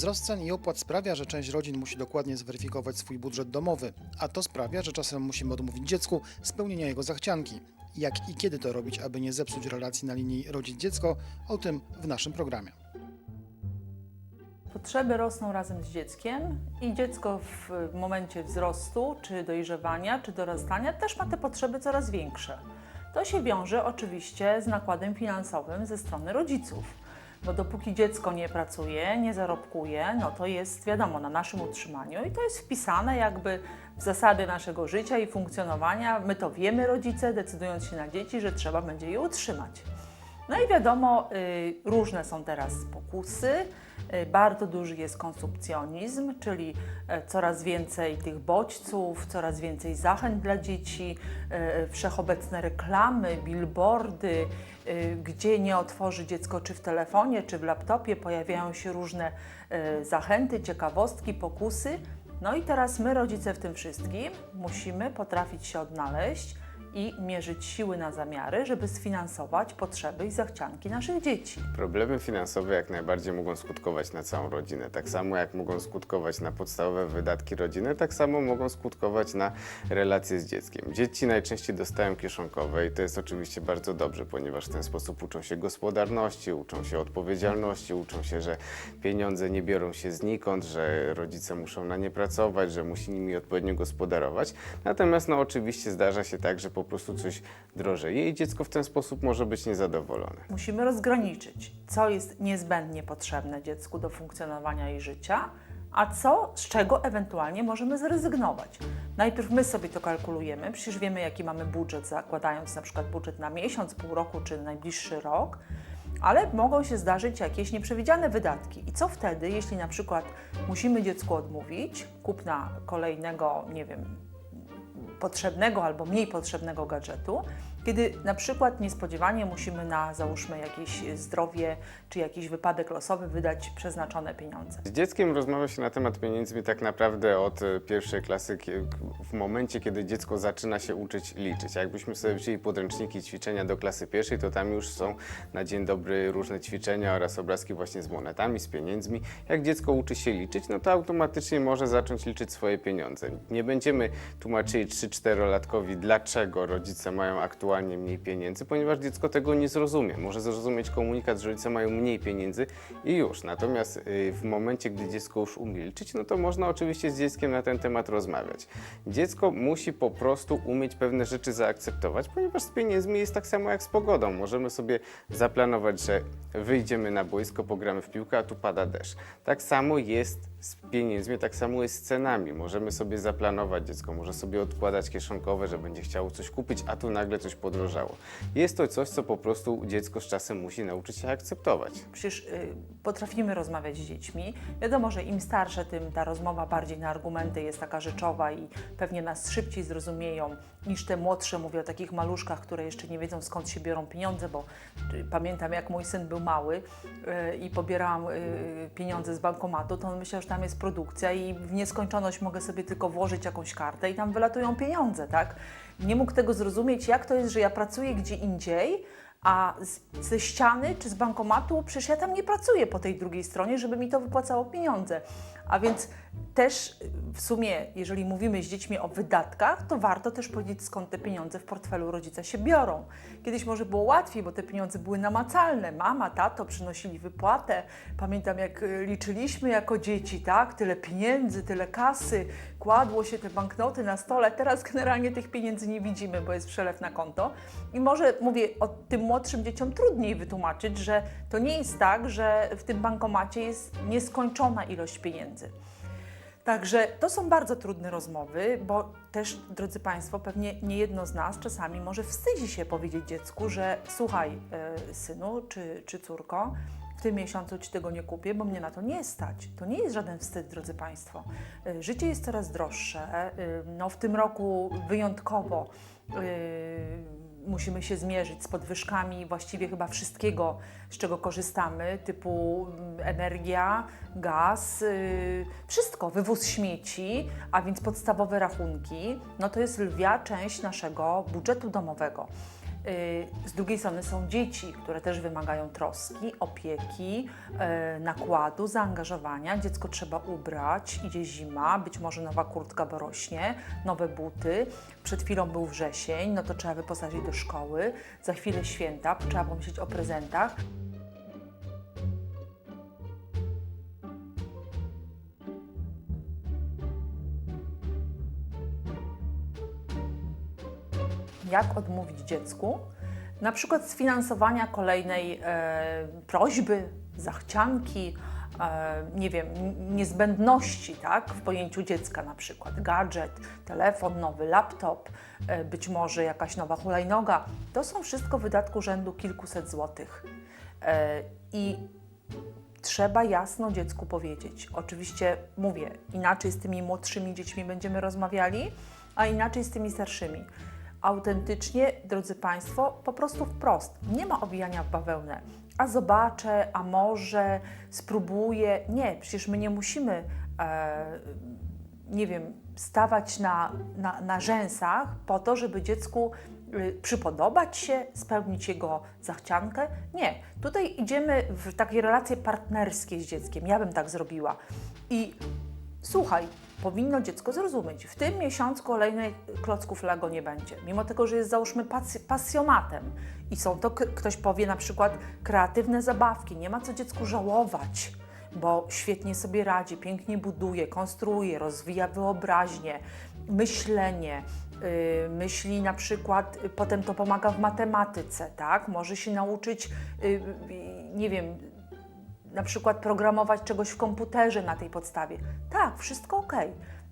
Wzrost cen i opłat sprawia, że część rodzin musi dokładnie zweryfikować swój budżet domowy, a to sprawia, że czasem musimy odmówić dziecku spełnienia jego zachcianki. Jak i kiedy to robić, aby nie zepsuć relacji na linii rodzic-dziecko, o tym w naszym programie. Potrzeby rosną razem z dzieckiem i dziecko w momencie wzrostu, czy dojrzewania, czy dorastania też ma te potrzeby coraz większe. To się wiąże oczywiście z nakładem finansowym ze strony rodziców. Bo dopóki dziecko nie pracuje, nie zarobkuje, no to jest wiadomo na naszym utrzymaniu i to jest wpisane jakby w zasady naszego życia i funkcjonowania. My to wiemy, rodzice, decydując się na dzieci, że trzeba będzie je utrzymać. No i wiadomo, y, różne są teraz pokusy. Y, bardzo duży jest konsumpcjonizm, czyli e, coraz więcej tych bodźców, coraz więcej zachęt dla dzieci, e, wszechobecne reklamy, billboardy, y, gdzie nie otworzy dziecko, czy w telefonie, czy w laptopie, pojawiają się różne zachęty, ciekawostki, pokusy. No i teraz my, rodzice, w tym wszystkim musimy potrafić się odnaleźć i mierzyć siły na zamiary, żeby sfinansować potrzeby i zachcianki naszych dzieci. Problemy finansowe jak najbardziej mogą skutkować na całą rodzinę. Tak samo jak mogą skutkować na podstawowe wydatki rodziny, tak samo mogą skutkować na relacje z dzieckiem. Dzieci najczęściej dostają kieszonkowe i to jest oczywiście bardzo dobrze, ponieważ w ten sposób uczą się gospodarności, uczą się odpowiedzialności, uczą się, że pieniądze nie biorą się znikąd, że rodzice muszą na nie pracować, że musi nimi odpowiednio gospodarować. Natomiast no oczywiście zdarza się tak, że po prostu coś drożeje i dziecko w ten sposób może być niezadowolone. Musimy rozgraniczyć, co jest niezbędnie potrzebne dziecku do funkcjonowania i życia, a co, z czego ewentualnie możemy zrezygnować. Najpierw my sobie to kalkulujemy, przecież wiemy, jaki mamy budżet, zakładając na przykład budżet na miesiąc, pół roku czy najbliższy rok, ale mogą się zdarzyć jakieś nieprzewidziane wydatki. I co wtedy, jeśli na przykład musimy dziecku odmówić kupna kolejnego, nie wiem, potrzebnego albo mniej potrzebnego gadżetu, kiedy na przykład niespodziewanie musimy na załóżmy jakieś zdrowie czy jakiś wypadek losowy wydać przeznaczone pieniądze. Z dzieckiem rozmawia się na temat pieniędzy tak naprawdę od e, pierwszej klasy, w momencie, kiedy dziecko zaczyna się uczyć liczyć. Jakbyśmy sobie wzięli podręczniki ćwiczenia do klasy pierwszej, to tam już są na dzień dobry różne ćwiczenia oraz obrazki właśnie z monetami, z pieniędzmi. Jak dziecko uczy się liczyć, no to automatycznie może zacząć liczyć swoje pieniądze. Nie będziemy tłumaczyli 3-4-latkowi, dlaczego rodzice mają aktualnie mniej pieniędzy, ponieważ dziecko tego nie zrozumie. Może zrozumieć komunikat, że rodzice mają mniej pieniędzy i już. Natomiast y, w momencie, gdy dziecko już umie liczyć, no to można oczywiście z dzieckiem na ten temat rozmawiać. Dziecko musi po prostu umieć pewne rzeczy zaakceptować, ponieważ z pieniędzmi jest tak samo jak z pogodą. Możemy sobie zaplanować, że wyjdziemy na boisko, pogramy w piłkę, a tu pada deszcz. Tak samo jest z pieniędzmi, tak samo jest z cenami. Możemy sobie zaplanować, dziecko może sobie odkładać kieszonkowe, że będzie chciało coś kupić, a tu nagle coś podrożało. Jest to coś, co po prostu dziecko z czasem musi nauczyć się akceptować. Przecież y, potrafimy rozmawiać z dziećmi. Wiadomo, że im starsze, tym ta rozmowa bardziej na argumenty jest taka rzeczowa i pewnie nas szybciej zrozumieją niż te młodsze. Mówię o takich maluszkach, które jeszcze nie wiedzą skąd się biorą pieniądze, bo y, pamiętam jak mój syn był mały y, i pobierałam y, pieniądze z bankomatu, to on myślał, że tam jest produkcja i w nieskończoność mogę sobie tylko włożyć jakąś kartę i tam wylatują pieniądze, tak? Nie mógł tego zrozumieć, jak to jest, że ja pracuję gdzie indziej, a z, ze ściany czy z bankomatu, przecież ja tam nie pracuję po tej drugiej stronie, żeby mi to wypłacało pieniądze. A więc też w sumie, jeżeli mówimy z dziećmi o wydatkach, to warto też powiedzieć, skąd te pieniądze w portfelu rodzica się biorą. Kiedyś może było łatwiej, bo te pieniądze były namacalne. Mama, tato przynosili wypłatę. Pamiętam, jak y, liczyliśmy jako dzieci, tak? Tyle pieniędzy, tyle kasy, kładło się te banknoty na stole. Teraz generalnie tych pieniędzy nie widzimy, bo jest przelew na konto. I może mówię o tym młodszym dzieciom trudniej wytłumaczyć, że to nie jest tak, że w tym bankomacie jest nieskończona ilość pieniędzy. Także to są bardzo trudne rozmowy, bo też, drodzy Państwo, pewnie nie jedno z nas czasami może wstydzi się powiedzieć dziecku, że słuchaj, e, synu czy, czy córko, w tym miesiącu Ci tego nie kupię, bo mnie na to nie stać. To nie jest żaden wstyd, drodzy Państwo. E, Życie jest coraz droższe. e, No, w tym roku wyjątkowo e, musimy się zmierzyć z podwyżkami właściwie chyba wszystkiego, z czego korzystamy, typu mm, energia, gaz, wszystko, wywóz śmieci, a więc podstawowe rachunki, no to jest lwia część naszego budżetu domowego. Y, Z drugiej strony są dzieci, które też wymagają troski, opieki, y, nakładu, zaangażowania. Dziecko trzeba ubrać, idzie zima, być może nowa kurtka, bo rośnie, nowe buty. Przed chwilą był wrzesień, no to trzeba wyposażyć do szkoły. Za chwilę święta, trzeba pomyśleć o prezentach. Jak odmówić dziecku, na przykład sfinansowania kolejnej e, prośby, zachcianki, e, nie wiem, niezbędności, tak, w pojęciu dziecka na przykład gadżet, telefon, nowy laptop, e, być może jakaś nowa hulajnoga. To są wszystko wydatku rzędu kilkuset złotych. E, I trzeba jasno dziecku powiedzieć. Oczywiście mówię, inaczej z tymi młodszymi dziećmi będziemy rozmawiali, a inaczej z tymi starszymi. Autentycznie, drodzy Państwo, po prostu wprost. Nie ma obijania w bawełnę. A zobaczę, a może, spróbuję. Nie, przecież my nie musimy, e, nie wiem, stawać na, na, na rzęsach po to, żeby dziecku y, przypodobać się, spełnić jego zachciankę. Nie, tutaj idziemy w takie relacje partnerskie z dzieckiem. Ja bym tak zrobiła. I słuchaj, powinno dziecko zrozumieć, w tym miesiącu kolejnych klocków Lego nie będzie. Mimo tego, że jest załóżmy pas pasjonatem i są to, ktoś powie na przykład, kreatywne zabawki, nie ma co dziecku żałować bo świetnie sobie radzi, pięknie buduje, konstruuje, rozwija wyobraźnię, myślenie. yy, Myśli na przykład, y, potem to pomaga w matematyce, tak? Może się nauczyć, y, y, nie wiem, na przykład programować czegoś w komputerze na tej podstawie. Tak, wszystko ok.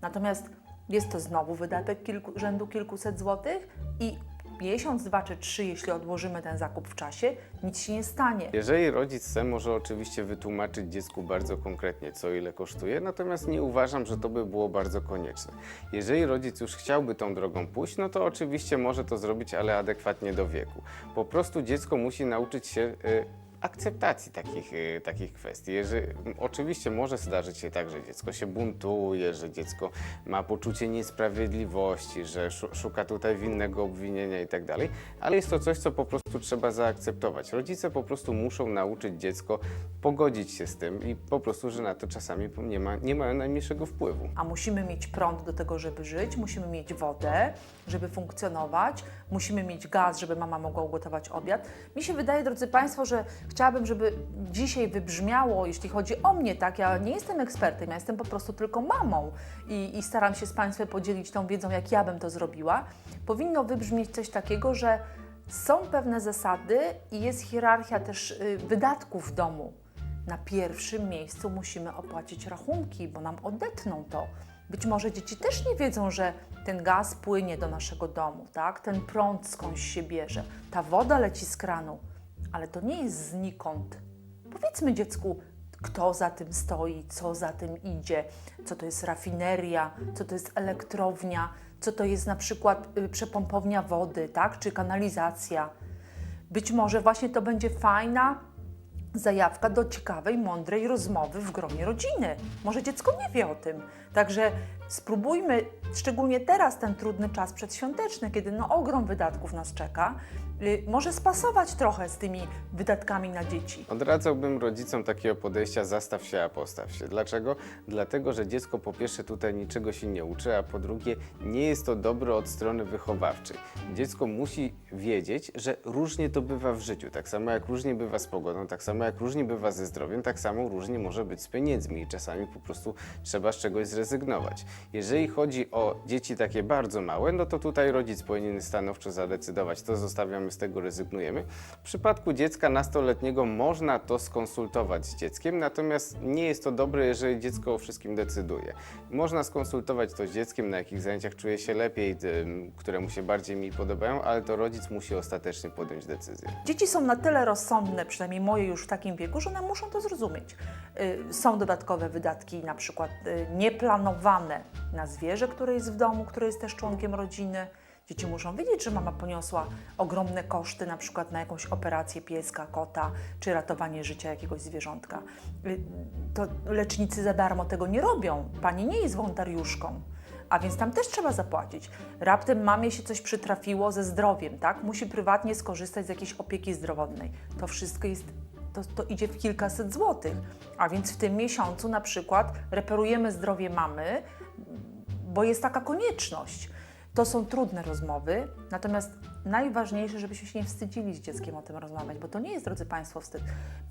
Natomiast jest to znowu wydatek kilku, rzędu kilkuset złotych i miesiąc, dwa czy trzy, jeśli odłożymy ten zakup w czasie, nic się nie stanie. Jeżeli rodzic chce, może oczywiście wytłumaczyć dziecku bardzo konkretnie, co ile kosztuje, natomiast nie uważam, że to by było bardzo konieczne. Jeżeli rodzic już chciałby tą drogą pójść, no to oczywiście może to zrobić, ale adekwatnie do wieku. Po prostu dziecko musi nauczyć się y, akceptacji takich, y, takich kwestii. Jeżeli, oczywiście może zdarzyć się tak, że dziecko się buntuje, że dziecko ma poczucie niesprawiedliwości, że szu- szuka tutaj winnego obwinienia i tak dalej, ale jest to coś, co po prostu trzeba zaakceptować. Rodzice po prostu muszą nauczyć dziecko pogodzić się z tym i po prostu, że na to czasami nie, ma, nie mają najmniejszego wpływu. A musimy mieć prąd do tego, żeby żyć, musimy mieć wodę, żeby funkcjonować, musimy mieć gaz, żeby mama mogła ugotować obiad. Mi się wydaje, drodzy Państwo, że chciałabym, żeby dzisiaj wybrzmiało, jeśli chodzi o mnie, tak, ja nie jestem ekspertem, ja jestem po prostu tylko mamą i, i staram się z Państwem podzielić tą wiedzą, jak ja bym to zrobiła. Powinno wybrzmieć coś takiego, że są pewne zasady i jest hierarchia też y, wydatków w domu. Na pierwszym miejscu musimy opłacić rachunki, bo nam odetną to. Być może dzieci też nie wiedzą, że ten gaz płynie do naszego domu, tak? Ten prąd skądś się bierze, ta woda leci z kranu, ale to nie jest znikąd. Powiedzmy dziecku, kto za tym stoi, co za tym idzie, co to jest rafineria, co to jest elektrownia, co to jest na przykład y, przepompownia wody, tak? Czy kanalizacja. Być może właśnie to będzie fajna zajawka do ciekawej, mądrej rozmowy w gronie rodziny. Może dziecko nie wie o tym. Także spróbujmy, szczególnie teraz, ten trudny czas przedświąteczny, kiedy no ogrom wydatków nas czeka, może spasować trochę z tymi wydatkami na dzieci. Odradzałbym rodzicom takiego podejścia zastaw się, a postaw się. Dlaczego? Dlatego, że dziecko po pierwsze tutaj niczego się nie uczy, a po drugie nie jest to dobre od strony wychowawczej. Dziecko musi wiedzieć, że różnie to bywa w życiu. Tak samo jak różnie bywa z pogodą, tak samo jak różnie bywa ze zdrowiem, tak samo różnie może być z pieniędzmi i czasami po prostu trzeba z czegoś zrezygnować. Jeżeli chodzi o dzieci takie bardzo małe, no to tutaj rodzic powinien stanowczo zadecydować, to zostawiamy, z tego rezygnujemy. W przypadku dziecka nastoletniego można to skonsultować z dzieckiem, natomiast nie jest to dobre, jeżeli dziecko o wszystkim decyduje. Można skonsultować to z dzieckiem, na jakich zajęciach czuje się lepiej, tym, które mu się bardziej mi podobają, ale to rodzic musi ostatecznie podjąć decyzję. Dzieci są na tyle rozsądne, przynajmniej moje już w takim wieku, że one muszą to zrozumieć. Y, Są dodatkowe wydatki, na przykład y, nieplanowane na zwierzę, które jest w domu, które jest też członkiem rodziny. Dzieci muszą wiedzieć, że mama poniosła ogromne koszty, na przykład na jakąś operację pieska, kota, czy ratowanie życia jakiegoś zwierzątka. Y, To lecznicy za darmo tego nie robią. Pani nie jest wolontariuszką. a więc tam też trzeba zapłacić. Raptem mamie się coś przytrafiło ze zdrowiem, tak? Musi prywatnie skorzystać z jakiejś opieki zdrowotnej. To wszystko jest to, to idzie w kilkaset złotych. A więc w tym miesiącu na przykład reperujemy zdrowie mamy, bo jest taka konieczność. To są trudne rozmowy, natomiast najważniejsze, żebyśmy się nie wstydzili z dzieckiem o tym rozmawiać, bo to nie jest, drodzy Państwo, wstyd.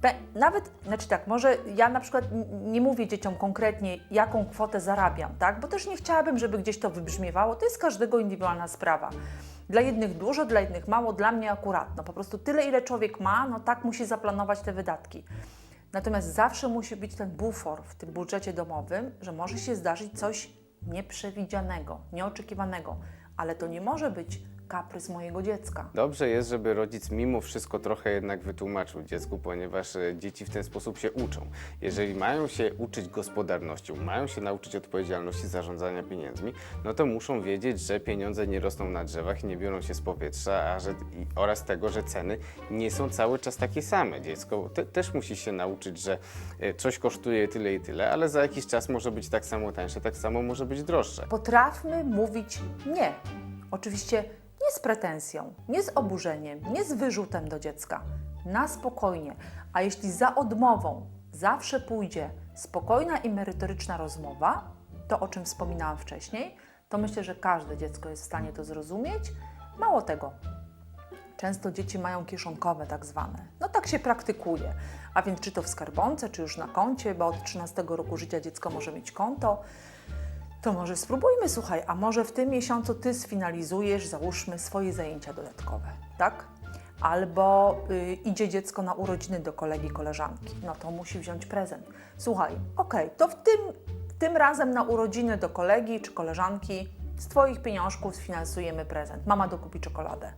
Pe- nawet, znaczy tak, może ja na przykład nie mówię dzieciom konkretnie, jaką kwotę zarabiam, tak? Bo też nie chciałabym, żeby gdzieś to wybrzmiewało. To jest każdego indywidualna sprawa. Dla jednych dużo, dla innych mało, dla mnie akurat. No po prostu tyle, ile człowiek ma, no tak musi zaplanować te wydatki. Natomiast zawsze musi być ten bufor w tym budżecie domowym, że może się zdarzyć coś nieprzewidzianego, nieoczekiwanego, ale to nie może być kaprys mojego dziecka. Dobrze jest, żeby rodzic mimo wszystko trochę jednak wytłumaczył dziecku, ponieważ e, dzieci w ten sposób się uczą. Jeżeli mają się uczyć gospodarnością, mają się nauczyć odpowiedzialności zarządzania pieniędzmi, no to muszą wiedzieć, że pieniądze nie rosną na drzewach i nie biorą się z powietrza, a że, i, oraz tego, że ceny nie są cały czas takie same. Dziecko te, też musi się nauczyć, że e, coś kosztuje tyle i tyle, ale za jakiś czas może być tak samo tańsze, tak samo może być droższe. Potrafmy mówić nie. Oczywiście nie z pretensją, nie z oburzeniem, nie z wyrzutem do dziecka. Na spokojnie. A jeśli za odmową zawsze pójdzie spokojna i merytoryczna rozmowa, to o czym wspominałam wcześniej, to myślę, że każde dziecko jest w stanie to zrozumieć. Mało tego, Często dzieci mają kieszonkowe tak zwane. No tak się praktykuje. A więc czy to w skarbonce, czy już na koncie, bo od 13 roku życia dziecko może mieć konto, to może spróbujmy, słuchaj, a może w tym miesiącu ty sfinalizujesz, załóżmy, swoje zajęcia dodatkowe, tak? Albo y, idzie dziecko na urodziny do kolegi, koleżanki, no to musi wziąć prezent. Słuchaj, okej, to w tym, tym razem na urodziny do kolegi czy koleżanki z Twoich pieniążków sfinansujemy prezent. Mama dokupi czekoladę.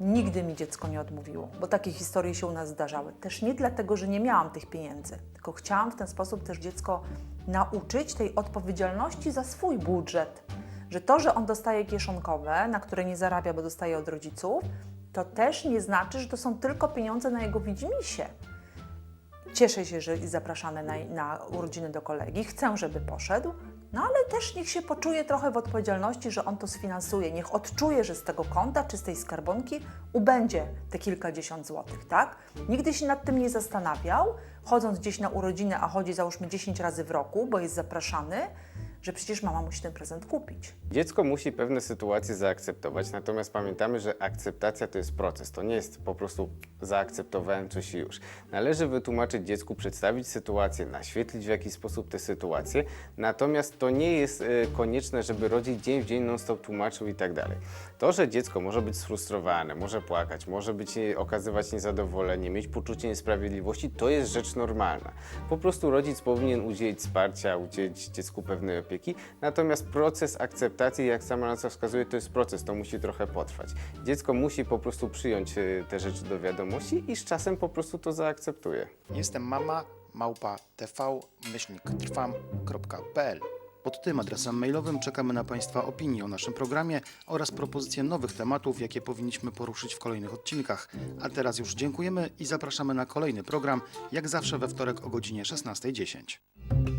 Nigdy mi dziecko nie odmówiło, bo takie historie się u nas zdarzały. Też nie dlatego, że nie miałam tych pieniędzy, tylko chciałam w ten sposób też dziecko nauczyć tej odpowiedzialności za swój budżet. Że to, że on dostaje kieszonkowe, na które nie zarabia, bo dostaje od rodziców, to też nie znaczy, że to są tylko pieniądze na jego widzimisię. Cieszę się, że jest zapraszany na, na urodziny do kolegi, chcę, żeby poszedł, no ale też niech się poczuje trochę w odpowiedzialności, że on to sfinansuje. Niech odczuje, że z tego konta czy z tej skarbonki ubędzie te kilkadziesiąt złotych, tak? Nigdy się nad tym nie zastanawiał, chodząc gdzieś na urodziny, a chodzi załóżmy 10 razy w roku, bo jest zapraszany, że przecież mama musi ten prezent kupić. Dziecko musi pewne sytuacje zaakceptować, natomiast pamiętamy, że akceptacja to jest proces. To nie jest po prostu zaakceptowałem coś i już. Należy wytłumaczyć dziecku, przedstawić sytuację, naświetlić w jakiś sposób tę sytuację, natomiast to nie jest e, konieczne, żeby rodzic dzień w dzień non-stop tłumaczył i tak dalej. To, że dziecko może być sfrustrowane, może płakać, może być, e, okazywać niezadowolenie, mieć poczucie niesprawiedliwości, to jest rzecz normalna. Po prostu rodzic powinien udzielić wsparcia, udzielić dziecku pewnej opieki, natomiast proces akceptacji, jak sama nazwa wskazuje, to jest proces, to musi trochę potrwać. Dziecko musi po prostu przyjąć e, te rzeczy do wiadomości i z czasem po prostu to zaakceptuje. Jestem mama małpa tv myślnik trwam.pl. Pod tym adresem mailowym czekamy na Państwa opinie o naszym programie oraz propozycje nowych tematów, jakie powinniśmy poruszyć w kolejnych odcinkach. A teraz już dziękujemy i zapraszamy na kolejny program, jak zawsze we wtorek o godzinie 16.10.